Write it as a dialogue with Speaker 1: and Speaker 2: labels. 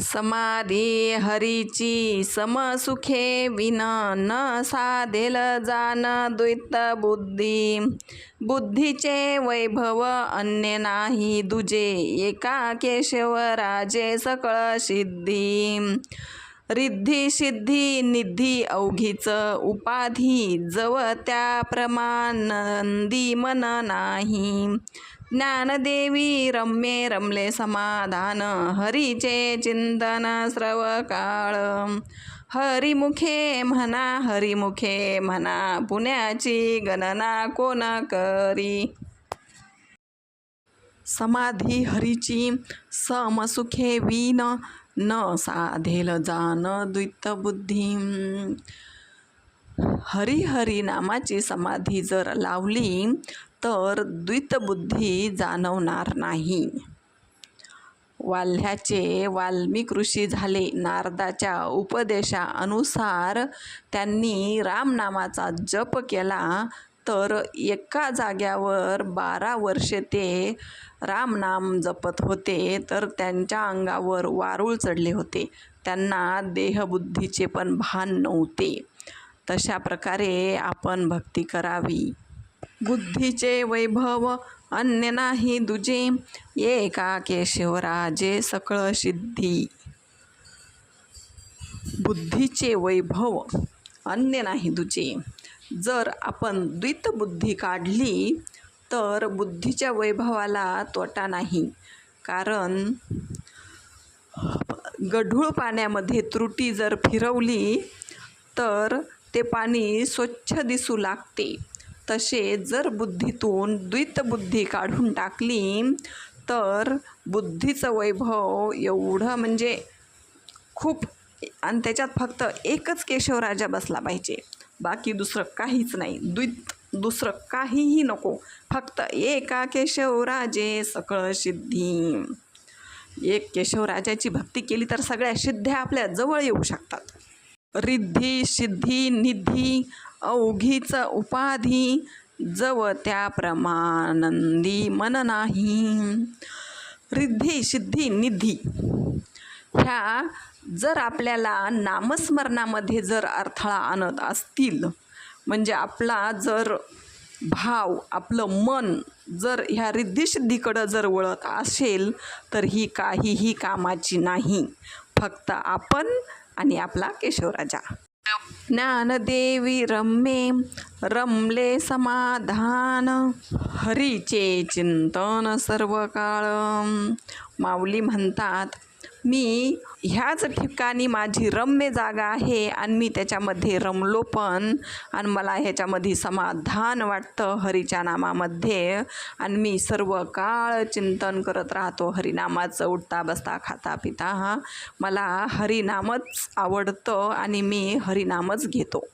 Speaker 1: समाधी हरीची समसुखे विन न साधेल जान द्वैत बुद्धी. बुद्धीचे वैभव अन्य नाही दुजे एका केशवराजे सकळ सिद्धी. रिद्धी सिद्धी निधी अवघीच उपाधी जव त्या प्रमानंदी मन नाही. ज्ञानदेवी रम्ये रमले समाधान हरीचे चिंतन स्रव काळ हरिमुखे म्हणा हरिमुखे म्हणा पुण्याची गणना कोण करी? समाधी हरीची समसुखे विन न साधेल जान द्वित बुद्धी हरी हरी नामाची समाधी जर लावली तर द्वितबुद्धी जाणवणार नाही. वाल्ह्याचे वाल्मिक ऋषी झाले. नारदाच्या उपदेशानुसार त्यांनी रामनामाचा जप केला. तर एका जाग्यावर बारा वर्षे ते रामनाम जपत होते तर त्यांच्या अंगावर वारूळ चढले होते. त्यांना देहबुद्धीचे पण भान नव्हते. तशा प्रकारे आपण भक्ती करावी. बुद्धीचे वैभव अन्य नाही दुजे. एका केशवराजे सकळ सिद्धी. बुद्धीचे वैभव अन्य नाही दुजे. जर आपण द्वितबुद्धी काढली तर बुद्धीच्या वैभवाला तोटा नाही. कारण गढूळ पाण्यामध्ये त्रुटी जर फिरवली तर ते पाणी स्वच्छ दिसू लागते. तसे जर बुद्धीतून द्वितबुद्धी काढून टाकली तर बुद्धीचं वैभव एवढं म्हणजे खूप आणि त्याच्यात फक्त एकच केशवराजा बसला पाहिजे. बाकी दुसरं काहीच नाही. द्वित दुसरं काहीही नको. फक्त एका केशवराजे सकळ सिद्धी. एक केशवराजाची भक्ती केली तर सगळ्या सिद्ध्या आपल्या जवळ येऊ शकतात. रिद्धी सिद्धी निधी अवघीच उपाधी जव त्या प्रमानंदी मन नाही. रिद्धी सिद्धी निधी. ह्या जर आपल्याला नामस्मरणामध्ये जर अडथळा आणत असतील म्हणजे आपला जर भाव आपलं मन जर ह्या रिद्धिसिद्धीकडं जर वळत असेल तर ही काहीही कामाची नाही. फक्त आपण आणि आपला केशवराजा. ज्ञानदेवी रम्ये रमले समाधान हरीचे चिंतन सर्व काळ माऊली म्हणतात मी ह्याच ठिकाणी माझी रम्य जागा आहे आणि मी त्याच्यामध्ये रमलो पण आणि मला ह्याच्यामध्ये समाधान वाटतं हरीच्या नामामध्ये आणि मी सर्व काळ चिंतन करत राहतो हरिनामाचं उठता बसता खाता पिता. हा मला हरिनामच आवडतं आणि मी हरिनामच घेतो.